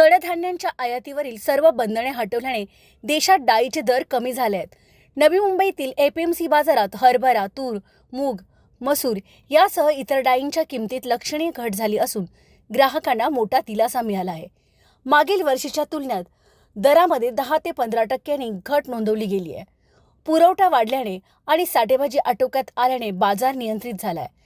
कडधान्यांच्या आयातीवरील सर्व बंधने हटवल्याने देशात डाळीचे दर कमी झाले आहेत. नवी मुंबईतील एपीएमसी बाजारात हरभरा तूर मूग मसूर यासह इतर डाळींच्या किमतीत लक्षणीय घट झाली असून ग्राहकांना मोठा दिलासा मिळाला आहे. मागील वर्षीच्या तुलनेत दरामध्ये दहा ते पंधरा टक्क्यांनी घट नोंदवली गेली आहे. पुरवठा वाढल्याने आणि साठेबाजी आटोक्यात आल्याने बाजार नियंत्रित झाला आहे.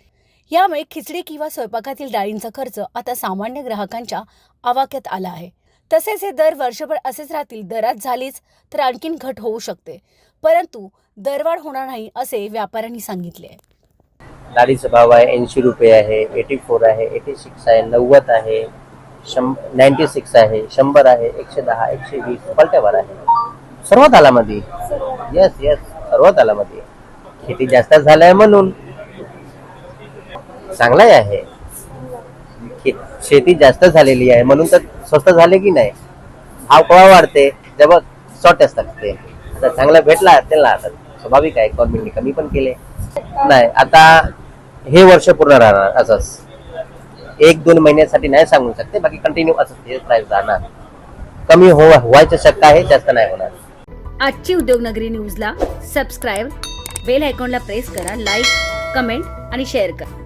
यामुळे खिचडी किंवा स्वयंपाकातील डाळींचा खर्च आता सामान्य ग्राहकांच्या आवाक्यात आला आहे. तसेच हे दर वर्षभर असेच राहतील. दरात झालीच तर आणखीन घट होऊ शकते. परंतु दरवाढ होणार नाही असे व्यापाऱ्यांनी सांगितले आहे. डाळीचा भाव आहे ऐंशी रुपये आहे एटी फोर आहे एटी सिक्स आहे नव्वद आहे शं नाईन्टी सिक्स आहे शंभर आहे एकशे दहा एकशे वीस पलट्यावर आहे. सर्व तालामध्ये येस येस सर्व तालामध्ये खेती जास्त झालाय म्हणून. चांगलाही आहे. शेती जास्त झालेली आहे. म्हणून तर स्वस्त झाले की नाही? भाव केव्हा वाढते? जेव्हा शॉर्ट असतात ते. आता चांगला भेटला त्याला आता स्वाभाविक आहे. गव्हर्नमेंटने कमी पण केले. नाही आता हे वर्ष पूर्ण राहणार. असंच एक दोन महिन्यासाठी नाही सांगू शकते. बाकी कंटिन्यू असंच हे प्राईस राहणार. कमी हो व्हायची शक्यता आहे जास्त नाही होणार. आजची उद्योगनगरी न्यूजला सबस्क्राईब बेल आयकॉनला प्रेस करा लाईक कमेंट आणि शेअर करा.